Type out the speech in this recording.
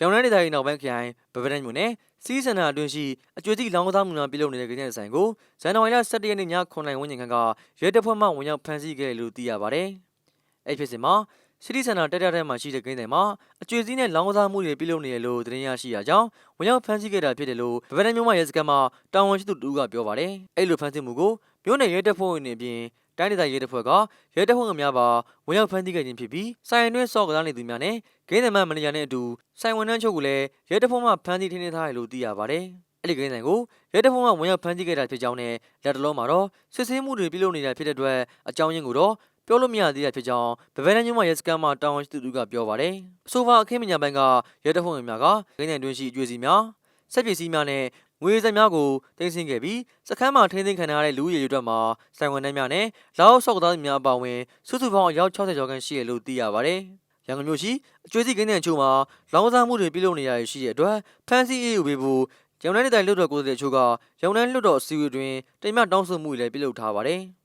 ရောင်နှန်းဒေသကြီးနောက်ပိုင်းခရိုင်ဗဗဒန်မြို့နယ်စီးစန္ဒအတွင်းရှိအကျွေးစီလောင်းကစားမှုများပြုလုပ်နေတဲ့ကိစ္စဆိုင်ကိုဇန်နဝါရီလ17ရက်နေ့ည9:00နာရီဝန်းကျင်ခန့်ကရဲတပ်ဖွဲ့မှဝင်ရောက်ဖမ်းဆီးခဲ့တယ်လို့သိရပါတယ်။အဲ့ဒီဖြစ်စဉ်မှာစီးတီစန္ဒတက်တက်ထဲမှာရှိတဲ့ကိန်းဆိုင်မှာအကျွေးစီးနဲ့လောင်းကစားမှုတွေပြုလုပ်နေတယ်လို့သတင်းရရှိရကြောင်းဝင်ရောက်ဖမ်းဆီးခဲ့တာဖြစ်တယ်လို့ဗဗဒန်မြို့မှရဲစခန်းမှာတာဝန်ရှိသူတူကပြောပါတယ်။အဲ့လိုဖမ်းဆီးမှုကိုမြို့နယ်ရဲတပ်ဖွဲ့ဝင်တွေအပြင် တိုင်းဒေသရဲတပ်ဖွဲ့ကရဲတပ်ဖွဲ့ဝင်များပါဝင်ရောက်ဖမ်းဆီးခဲ့ခြင်းဖြစ်ပြီးဆိုင်တွင်းစော့ကစားနေသူများနဲ့ဂိမ်းဆိုင်မှမန်နေဂျာနဲ့အတူဆိုင်ဝန်ထမ်းချုပ်ကိုလည်းရဲတပ်ဖွဲ့မှဖမ်းဆီးထိန်းသိမ်းထားတယ်လို့သိရပါတယ်။အဲ့ဒီဂိမ်းဆိုင်ကိုရဲတပ်ဖွဲ့မှဝင်ရောက်ဖမ်းဆီးခဲ့တာဖြစ်ကြောင်းနဲ့လက်တလုံးမှာတော့စစ်ဆေးမှုတွေပြုလုပ်နေတာဖြစ်တဲ့အတွက်အကြောင်းရင်းကိုတော့ပြောလို့မရသေးတာဖြစ်ကြောင်းဗဗဲနညုံမရဲစကန်မှာတာဝန်ရှိသူတို့ကပြောပါတယ်။အဆိုပါအခင်းမညာပိုင်းကရဲတပ်ဖွဲ့ဝင်များကဂိမ်းဆိုင်တွင်းရှိအကျွေးစီများစက်ပစ္စည်းများနဲ့ ငွေစက်များကိုတင်ဆင်းခဲ့ပြီးစခန်းမှာထိန်းသိမ်းခံထားရတဲ့လူဦးရေတွေအတွက်မှာဆိုင်ဝန်ထမ်းများနဲ့လောက်ဆော့ကသားများအပါအဝင်စုစုပေါင်းအယောက်60ကျော်ခန့်ရှိရလို့သိရပါတယ်။ရန်ကုန်မြို့ရှိအကျွေးစီကိန်းတဲ့အချို့မှာလောင်းစားမှုတွေပြုလုပ်နေရရှိတဲ့အတွက်ဖန်စီအေးယူပေးဖို့ရောင်နှန်းဒေသလွတ်တော်ကိုယ်စားလှယ်အချို့ကရောင်နှန်းလွတ်တော်အစည်းအဝေးတွင်တိမ်မတောင်းဆိုမှုတွေလည်းပြုလုပ်ထားပါတယ်။